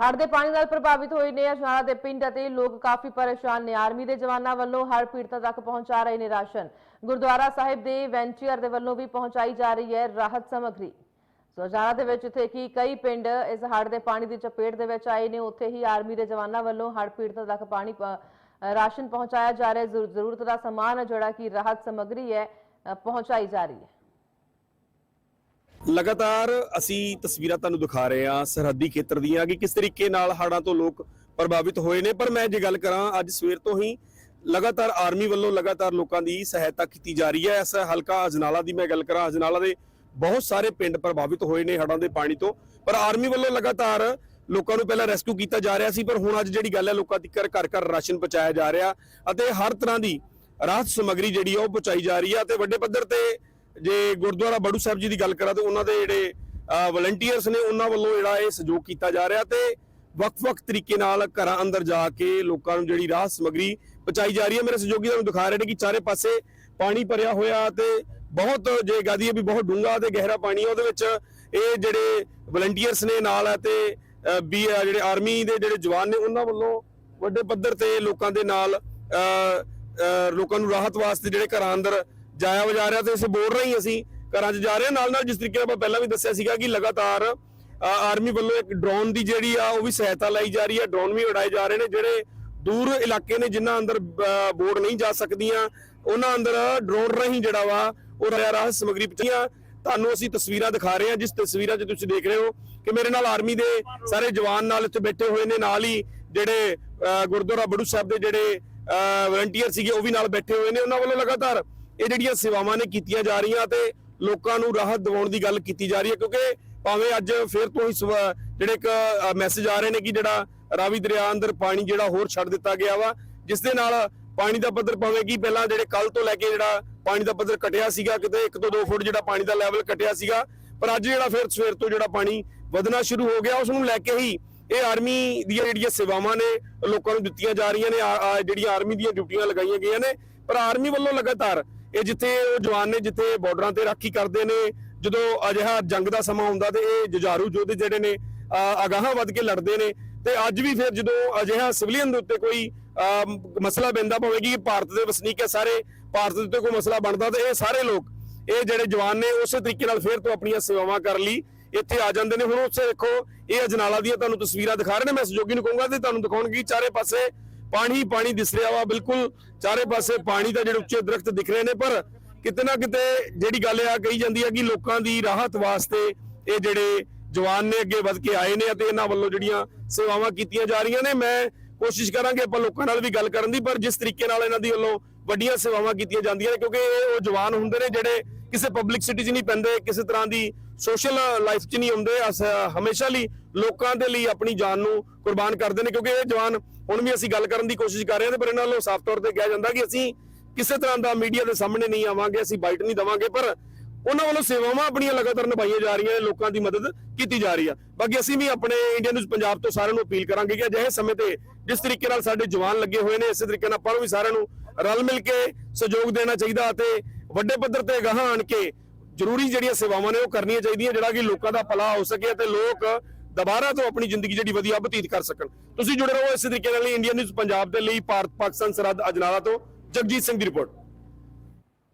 ਹੜ੍ਹ ਦੇ ਪਾਣੀ ਨਾਲ ਪ੍ਰਭਾਵਿਤ ਹੋਏ ਨੇ ਅਜਨਾਲਾ ਦੇ ਪਿੰਡ ਅਤੇ ਲੋਕ ਕਾਫੀ ਪਰੇਸ਼ਾਨ ਨੇ। ਆਰਮੀ ਦੇ ਜਵਾਨਾਂ ਵੱਲੋਂ ਹੜ੍ਹ ਪੀੜਤਾਂ ਤੱਕ ਪਹੁੰਚਾ ਰਹੇ ਨੇ ਰਾਸ਼ਨ। ਗੁਰਦੁਆਰਾ ਸਾਹਿਬ ਦੇ ਵੈਂਚੀਅਰ ਦੇ ਵੱਲੋਂ ਵੀ ਪਹੁੰਚਾਈ ਜਾ ਰਹੀ ਹੈ ਰਾਹਤ ਸਮੱਗਰੀ। ਸੋ ਅਜਨਾਲਾ ਦੇ ਵਿੱਚ ਜਿੱਥੇ ਕਿ ਕਈ ਪਿੰਡ ਇਸ ਹੜ੍ਹ ਦੇ ਪਾਣੀ ਦੀ ਚਪੇਟ ਦੇ ਵਿੱਚ ਆਏ ਨੇ। ਉੱਥੇ ਹੀ ਆਰਮੀ ਦੇ ਜਵਾਨਾਂ ਵੱਲੋਂ ਹੜ੍ਹ ਪੀੜਤਾਂ ਤੱਕ ਪਾਣੀ ਰਾਸ਼ਨ ਪਹੁੰਚਾਇਆ ਜਾ ਰਿਹਾ ਹੈ। ਜ਼ਰੂਰਤ ਦਾ ਸਮਾਨ ਹੈ ਜਿਹੜਾ ਕਿ ਰਾਹਤ ਸਮੱਗਰੀ ਹੈ ਪਹੁੰਚਾਈ ਜਾ ਰਹੀ ਹੈ। ਲਗਾਤਾਰ ਅਸੀਂ ਤਸਵੀਰਾਂ ਤੁਹਾਨੂੰ ਦਿਖਾ ਰਹੇ ਹਾਂ ਸਰਹੱਦੀ ਖੇਤਰ ਦੀਆਂ ਕਿ ਕਿਸ ਤਰੀਕੇ ਨਾਲ ਹੜ੍ਹਾਂ ਤੋਂ ਲੋਕ ਪ੍ਰਭਾਵਿਤ ਹੋਏ ਨੇ। ਪਰ ਮੈਂ ਜੇ ਗੱਲ ਕਰਾਂ, ਅੱਜ ਸਵੇਰ ਤੋਂ ਹੀ ਲਗਾਤਾਰ ਆਰਮੀ ਵੱਲੋਂ ਲਗਾਤਾਰ ਲੋਕਾਂ ਦੀ ਸਹਾਇਤਾ ਕੀਤੀ ਜਾ ਰਹੀ ਹੈ। ਇਸ ਹਲਕਾ ਅਜਨਾਲਾ ਦੀ ਮੈਂ ਗੱਲ ਕਰਾਂ, ਅਜਨਾਲਾ ਦੇ ਬਹੁਤ ਸਾਰੇ ਪਿੰਡ ਪ੍ਰਭਾਵਿਤ ਹੋਏ ਨੇ ਹੜ੍ਹਾਂ ਦੇ ਪਾਣੀ ਤੋਂ। ਪਰ ਆਰਮੀ ਵੱਲੋਂ ਲਗਾਤਾਰ ਲੋਕਾਂ ਨੂੰ ਪਹਿਲਾਂ ਰੈਸਕਿਊ ਕੀਤਾ ਜਾ ਰਿਹਾ ਸੀ, ਪਰ ਹੁਣ ਅੱਜ ਜਿਹੜੀ ਗੱਲ ਹੈ, ਲੋਕਾਂ ਤੱਕ ਘਰ ਘਰ ਰਾਸ਼ਨ ਪਹੁੰਚਾਇਆ ਜਾ ਰਿਹਾ ਅਤੇ ਹਰ ਤਰ੍ਹਾਂ ਦੀ ਰਾਹਤ ਸਮੱਗਰੀ ਜਿਹੜੀ ਆ ਉਹ ਪਹੁੰਚਾਈ ਜਾ ਰਹੀ ਹੈ ਤੇ ਵੱਡੇ ਪੱਧਰ ਤੇ ਜੇ ਗੁਰਦੁਆਰਾ ਬੜੂ ਸਾਹਿਬ ਜੀ ਦੀ ਗੱਲ ਕਰਾਂ ਤੇ ਉਹਨਾਂ ਦੇ ਜਿਹੜੇ ਵਲੰਟੀਅਰਸ ਨੇ ਉਹਨਾਂ ਵੱਲੋਂ ਜਿਹੜਾ ਇਹ ਸਹਿਯੋਗ ਕੀਤਾ ਜਾ ਰਿਹਾ ਤੇ ਵੱਖ-ਵੱਖ ਤਰੀਕੇ ਨਾਲ ਘਰਾਂ ਅੰਦਰ ਜਾ ਕੇ ਲੋਕਾਂ ਨੂੰ ਜਿਹੜੀ ਰਾਹਤ ਸਮੱਗਰੀ ਪਹੁੰਚਾਈ ਜਾ ਰਹੀ ਹੈ। ਮੇਰੇ ਸਹਿਯੋਗੀ ਤੁਹਾਨੂੰ ਦਿਖਾ ਰਹੇ ਨੇ ਕਿ ਚਾਰੇ ਪਾਸੇ ਪਾਣੀ ਭਰਿਆ ਹੋਇਆ ਤੇ ਬਹੁਤ ਜੇ ਗਾਦੀ ਵੀ ਬਹੁਤ ਡੂੰਘਾ ਤੇ ਗਹਿਰਾ ਪਾਣੀ ਹੈ। ਉਹਦੇ ਵਿੱਚ ਇਹ ਜਿਹੜੇ ਵਲੰਟੀਅਰਸ ਨੇ ਨਾਲ ਹੈ ਤੇ ਵੀ ਜਿਹੜੇ ਆਰਮੀ ਦੇ ਜਿਹੜੇ ਜਵਾਨ ਨੇ ਉਹਨਾਂ ਵੱਲੋਂ ਵੱਡੇ ਪੱਧਰ ਤੇ ਲੋਕਾਂ ਦੇ ਨਾਲ ਅ, ਅ, ਲੋਕਾਂ ਨੂੰ ਰਾਹਤ ਵਾਸਤੇ ਜਿਹੜੇ ਘਰਾਂ ਅੰਦਰ ਜਾਇਆ ਵਜਾ ਰਿਹਾ ਤੇ ਇਸ ਬੋਲ ਰਹੀ ਅਸੀਂ ਘਰਾਂ 'ਚ ਜਾ ਰਹੇ ਹਾਂ। ਨਾਲ ਨਾਲ ਜਿਸ ਤਰੀਕੇ ਨਾਲ ਆਪਾਂ ਪਹਿਲਾਂ ਵੀ ਦੱਸਿਆ ਸੀਗਾ ਕਿ ਲਗਾਤਾਰ ਆਰਮੀ ਵੱਲੋਂ ਇੱਕ ਡਰੋਨ ਦੀ ਜਿਹੜੀ ਆ ਉਹ ਵੀ ਸਹਾਇਤਾ ਲਈ ਜਾ ਰਹੀ ਹੈ। ਡਰੋਨ ਵੀ ਉਡਾਏ ਜਾ ਰਹੇ ਨੇ ਜਿਹੜੇ ਦੂਰ ਇਲਾਕੇ ਨੇ ਜਿਨ੍ਹਾਂ ਅੰਦਰ ਬੋਰਡ ਨਹੀਂ ਜਾ ਸਕਦੀਆਂ ਉਹਨਾਂ ਅੰਦਰ ਡਰੋਨ ਰਾਹੀਂ ਜਿਹੜਾ ਵਾ ਉਹ ਰਾਹਤ ਸਮਗਰੀ ਪਹੁੰਚੀਆਂ। ਤੁਹਾਨੂੰ ਅਸੀਂ ਤਸਵੀਰਾਂ ਦਿਖਾ ਰਹੇ ਹਾਂ ਜਿਸ ਤਸਵੀਰਾਂ 'ਚ ਤੁਸੀਂ ਦੇਖ ਰਹੇ ਹੋ ਕਿ ਮੇਰੇ ਨਾਲ ਆਰਮੀ ਦੇ ਸਾਰੇ ਜਵਾਨ ਨਾਲ ਇੱਥੇ ਬੈਠੇ ਹੋਏ ਨੇ। ਨਾਲ ਹੀ ਜਿਹੜੇ ਅ, ਗੁਰਦੁਆਰਾ ਬੜੂ ਸਾਹਿਬ ਦੇ ਜਿਹੜੇ ਵਲੰਟੀਅਰ ਸੀਗੇ ਉਹ ਵੀ ਨਾਲ ਬੈਠੇ ਹੋਏ ਨੇ। ਉਹਨਾਂ ਵੱਲੋਂ ਲਗਾਤਾਰ ਇਹ ਜਿਹੜੀਆਂ ਸੇਵਾਵਾਂ ਨੇ ਕੀਤੀਆਂ ਜਾ ਰਹੀਆਂ ਤੇ ਲੋਕਾਂ ਨੂੰ ਰਾਹਤ ਦਿਵਾਉਣ ਦੀ ਗੱਲ ਕੀਤੀ ਜਾ ਰਹੀ ਹੈ, ਕਿਉਂਕਿ ਭਾਵੇਂ ਅੱਜ ਫੇਰ ਤੋਂ ਹੀ ਸਵਾ- ਜਿਹੜੇ ਇੱਕ ਮੈਸੇਜ ਆ ਰਹੇ ਨੇ ਕਿ ਜਿਹੜਾ ਰਾਵੀ ਦਰਿਆ ਅੰਦਰ ਪਾਣੀ ਜਿਹੜਾ ਹੋਰ ਛੱਡ ਦਿੱਤਾ ਗਿਆ ਵਾ, ਜਿਸ ਦੇ ਨਾਲ ਪਾਣੀ ਦਾ ਪੱਧਰ ਭਾਵੇਂ ਕਿ ਪਹਿਲਾਂ ਜਿਹੜੇ ਕੱਲ ਤੋਂ ਲੈ ਕੇ ਜਿਹੜਾ ਪਾਣੀ ਦਾ ਪੱਧਰ ਘਟਿਆ ਸੀਗਾ, ਕਿਤੇ 1 ਤੋਂ 2 ਫੁੱਟ ਜਿਹੜਾ ਪਾਣੀ ਦਾ ਲੈਵਲ ਘਟਿਆ ਸੀਗਾ, ਪਰ ਅੱਜ ਜਿਹੜਾ ਫਿਰ ਸਵੇਰ ਤੋਂ ਜਿਹੜਾ ਪਾਣੀ ਵਧਣਾ ਸ਼ੁਰੂ ਹੋ ਗਿਆ, ਉਸ ਨੂੰ ਲੈ ਕੇ ਹੀ ਇਹ ਆਰਮੀ ਦੀਆਂ ਜਿਹੜੀਆਂ ਸੇਵਾਵਾਂ ਨੇ ਲੋਕਾਂ ਨੂੰ ਦਿੱਤੀਆਂ ਜਾ ਰਹੀਆਂ ਨੇ, ਆ ਜਿਹੜੀਆਂ ਆਰਮੀ ਦੀਆਂ ਡਿਊਟੀਆਂ ਲਗਾਈਆਂ ਗਈਆਂ ਨੇ, ਪਰ ਆਰਮੀ ਵੱਲੋਂ ਲਗਾਤਾਰ ਇਹ ਜਿੱਥੇ ਉਹ ਜਵਾਨ ਨੇ ਜਿੱਥੇ ਬਾਰਡਰਾਂ ਤੇ ਰਾਖੀ ਕਰਦੇ ਨੇ ਜਦੋਂ ਅਜਿਹਾ ਜੰਗ ਦਾ ਸਮਾਂ ਹੁੰਦਾ ਤੇ ਇਹ ਜੁਝਾਰੂ ਯੋਧੇ ਜਿਹੜੇ ਨੇ ਅਗਾਹਾਂ ਵੱਧ ਕੇ ਲੜਦੇ ਨੇ ਤੇ ਅੱਜ ਵੀ ਫਿਰ ਜਦੋਂ ਅਜਿਹਾ ਸਿਵਲੀਅਨ ਦੇ ਉੱਤੇ ਕੋਈ ਅ, ਮਸਲਾ ਪੈਂਦਾ ਪਵੇਗੀ ਕਿ ਭਾਰਤ ਦੇ ਵਸਨੀਕ ਹੈ ਸਾਰੇ ਭਾਰਤ ਦੇ ਉੱਤੇ ਕੋਈ ਮਸਲਾ ਬਣਦਾ ਤੇ ਇਹ ਸਾਰੇ ਲੋਕ ਇਹ ਜਿਹੜੇ ਜਵਾਨ ਨੇ ਉਸੇ ਤਰੀਕੇ ਨਾਲ ਫਿਰ ਤੋਂ ਆਪਣੀਆਂ ਸੇਵਾਵਾਂ ਕਰਨ ਲਈ ਇੱਥੇ ਆ ਜਾਂਦੇ ਨੇ। ਹੁਣ ਉਸੇ ਦੇਖੋ ਇਹ ਅਜਨਾਲਾ ਦੀਆਂ ਤੁਹਾਨੂੰ ਤਸਵੀਰਾਂ ਦਿਖਾ ਰਹੇ ਨੇ ਮੈਂ ਸਹਿਯੋਗੀ ਨੂੰ ਕਹੂੰਗਾ ਤੇ ਤੁਹਾਨੂੰ ਦਿਖਾਉਣਗੇ ਚਾਰੇ ਪਾਸੇ ਪਾਣੀ ਪਾਣੀ ਦਿਸ ਰਿਹਾ ਵਾ, ਬਿਲਕੁਲ ਚਾਰੇ ਪਾਸੇ ਪਾਣੀ ਦਾ ਜਿਹੜੇ ਉੱਚੇ ਦਰਖਤ ਦਿਖ ਰਹੇ ਨੇ, ਪਰ ਕਿਤੇ ਨਾ ਕਿਤੇ ਜਿਹੜੀ ਗੱਲ ਆ ਕਹੀ ਜਾਂਦੀ ਹੈ ਕਿ ਲੋਕਾਂ ਦੀ ਰਾਹਤ ਵਾਸਤੇ ਇਹ ਜਿਹੜੇ ਜਵਾਨ ਨੇ ਅੱਗੇ ਵੱਧ ਕੇ ਆਏ ਨੇ ਅਤੇ ਇਹਨਾਂ ਵੱਲੋਂ ਜਿਹੜੀਆਂ ਸੇਵਾਵਾਂ ਕੀਤੀਆਂ ਜਾ ਰਹੀਆਂ ਨੇ, ਮੈਂ ਕੋਸ਼ਿਸ਼ ਕਰਾਂਗੇ ਆਪਾਂ ਲੋਕਾਂ ਨਾਲ ਵੀ ਗੱਲ ਕਰਨ ਦੀ, ਪਰ ਜਿਸ ਤਰੀਕੇ ਨਾਲ ਇਹਨਾਂ ਦੀ ਵੱਲੋਂ ਵੱਡੀਆਂ ਸੇਵਾਵਾਂ ਕੀਤੀਆਂ ਜਾਂਦੀਆਂ ਨੇ, ਕਿਉਂਕਿ ਇਹ ਉਹ ਜਵਾਨ ਹੁੰਦੇ ਨੇ ਜਿਹੜੇ ਕਿਸੇ ਪਬਲਿਕ ਸਿਟੀ 'ਚ ਨਹੀਂ ਪੈਂਦੇ, ਕਿਸੇ ਤਰ੍ਹਾਂ ਦੀ ਸੋਸ਼ਲ ਲਾਈਫ 'ਚ ਨਹੀਂ ਹੁੰਦੇ ਹਮੇਸ਼ਾ ਲਈ ਲੋਕਾਂ ਦੇ ਲਈ ਆਪਣੀ ਜਾਨ ਨੂੰ ਕੁਰਬਾਨ ਕਰਦੇ ਨੇ, ਕਿਉਂਕਿ ਇਹ ਜਵਾਨ ਹੁਣ ਵੀ ਅਸੀਂ ਗੱਲ ਕਰਨ ਦੀ ਕੋਸ਼ਿਸ਼ ਕਰ ਰਹੇ ਹਾਂ ਪਰ ਇਹਨਾਂ ਵੱਲੋਂ ਸਾਫ਼ ਤੌਰ ਤੇ ਕਿਹਾ ਜਾਂਦਾ ਕਿ ਅਸੀਂ ਕਿਸੇ ਤਰ੍ਹਾਂ ਦਾ ਮੀਡੀਆ ਦੇ ਸਾਹਮਣੇ ਨਹੀਂ ਆਵਾਂਗੇ, ਅਸੀਂ ਬਾਈਟ ਨਹੀਂ ਦਵਾਂਗੇ, ਪਰ ਉਹਨਾਂ ਵੱਲੋਂ ਸੇਵਾਵਾਂ ਆਪਣੀਆਂ ਲਗਾਤਾਰ ਨਿਭਾਈਆਂ ਜਾ ਰਹੀਆਂ ਨੇ, ਲੋਕਾਂ ਦੀ ਮਦਦ ਕੀਤੀ ਜਾ ਰਹੀ ਆ। ਬਾਕੀ ਅਸੀਂ ਵੀ ਆਪਣੇ ਇੰਡੀਆ ਨਿਊਜ਼ ਪੰਜਾਬ ਤੋਂ ਸਾਰਿਆਂ ਨੂੰ ਅਪੀਲ ਕਰਾਂਗੇ ਕਿ ਅਜਿਹੇ ਸਮੇਂ ਤੇ ਜਿਸ ਤਰੀਕੇ ਨਾਲ ਸਾਡੇ ਜਵਾਨ ਲੱਗੇ ਹੋਏ ਨੇ, ਇਸੇ ਤਰੀਕੇ ਨਾਲ ਆਪਾਂ ਨੂੰ ਵੀ ਸਾਰਿਆਂ ਨੂੰ ਰਲ ਮਿਲ ਕੇ ਸਹਿਯੋਗ ਦੇਣਾ ਚਾਹੀਦਾ ਅਤੇ ਵੱਡੇ ਪੱਧਰ ਤੇ ਗਾਹਾਂ ਆਣ ਕੇ ਜ਼ਰੂਰੀ ਜਿਹੜੀਆਂ ਸੇਵਾਵਾਂ ਨੇ ਉਹ ਕਰਨੀਆਂ ਚਾਹੀਦੀਆਂ, ਜਿਹੜਾ ਕਿ ਲੋਕਾਂ ਦਾ ਭਲਾ ਹੋ ਸਕੇ ਤੇ ਲੋਕ ਦੁਬਾਰਾ ਤੋਂ ਆਪਣੀ ਜ਼ਿੰਦਗੀ ਜਿਹੜੀ ਵਧੀਆ ਬਤੀਤ ਕਰ ਸਕਣ। ਤੁਸੀਂ ਜੁੜੇ ਰਹੋ ਇਸੇ ਤਰੀਕੇ ਨਾਲ ਇੰਡੀਆ ਨਿਊਜ਼ ਪੰਜਾਬ ਦੇ ਲਈ ਭਾਰਤ ਪਾਕਿਸਤਾਨ ਸਰਹੱਦ ਅਜਨਾਲਾ ਤੋਂ ਜਗਜੀਤ ਸਿੰਘ ਦੀ ਰਿਪੋਰਟ।